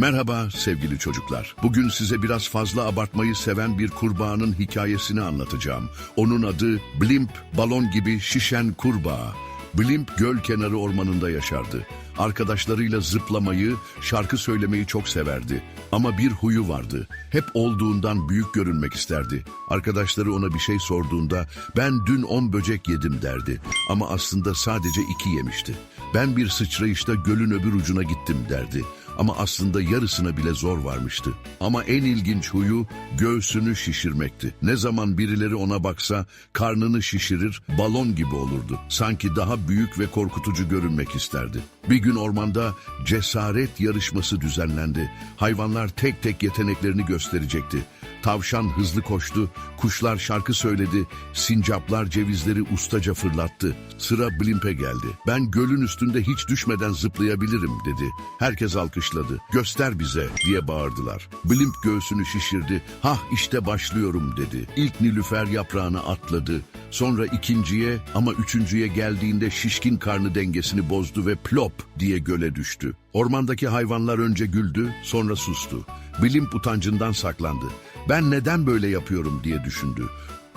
Merhaba sevgili çocuklar. Bugün size biraz fazla abartmayı seven bir kurbağanın hikayesini anlatacağım. Onun adı Blimp, balon gibi şişen kurbağa. Blimp göl kenarı ormanında yaşardı. Arkadaşlarıyla zıplamayı, şarkı söylemeyi çok severdi. Ama bir huyu vardı. Hep olduğundan büyük görünmek isterdi. Arkadaşları ona bir şey sorduğunda ben dün on böcek yedim derdi. Ama aslında sadece iki yemişti. Ben bir sıçrayışta gölün öbür ucuna gittim derdi. Ama aslında yarısına bile zor varmıştı. Ama en ilginç huyu göğsünü şişirmekti. Ne zaman birileri ona baksa karnını şişirir, balon gibi olurdu. Sanki daha büyük ve korkutucu görünmek isterdi. Bir gün ormanda cesaret yarışması düzenlendi. Hayvanlar tek tek yeteneklerini gösterecekti. Tavşan hızlı koştu, kuşlar şarkı söyledi, sincaplar cevizleri ustaca fırlattı. Sıra Blimp'e geldi. Ben gölün üstünde hiç düşmeden zıplayabilirim dedi. Herkes alkışladı. Göster bize diye bağırdılar. Blimp göğsünü şişirdi. Hah işte başlıyorum dedi. İlk nilüfer yaprağını atladı. Sonra ikinciye ama üçüncüye geldiğinde şişkin karnı dengesini bozdu ve plop diye göle düştü. Ormandaki hayvanlar önce güldü, sonra sustu. Blimp utancından saklandı. Ben neden böyle yapıyorum diye düşündü.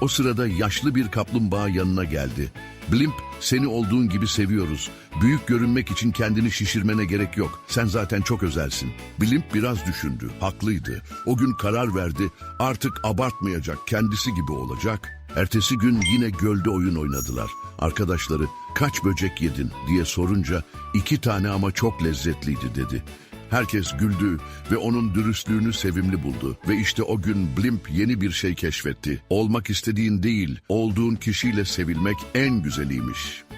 O sırada yaşlı bir kaplumbağa yanına geldi. Blimp, seni olduğun gibi seviyoruz. Büyük görünmek için kendini şişirmene gerek yok. Sen zaten çok özelsin. Blimp biraz düşündü. Haklıydı. O gün karar verdi. Artık abartmayacak, kendisi gibi olacak. Ertesi gün yine gölde oyun oynadılar. Arkadaşları kaç böcek yedin diye sorunca iki tane ama çok lezzetliydi dedi. Herkes güldü ve onun dürüstlüğünü sevimli buldu. Ve işte o gün Blimp yeni bir şey keşfetti. Olmak istediğin değil, olduğun kişiyle sevilmek en güzeliymiş.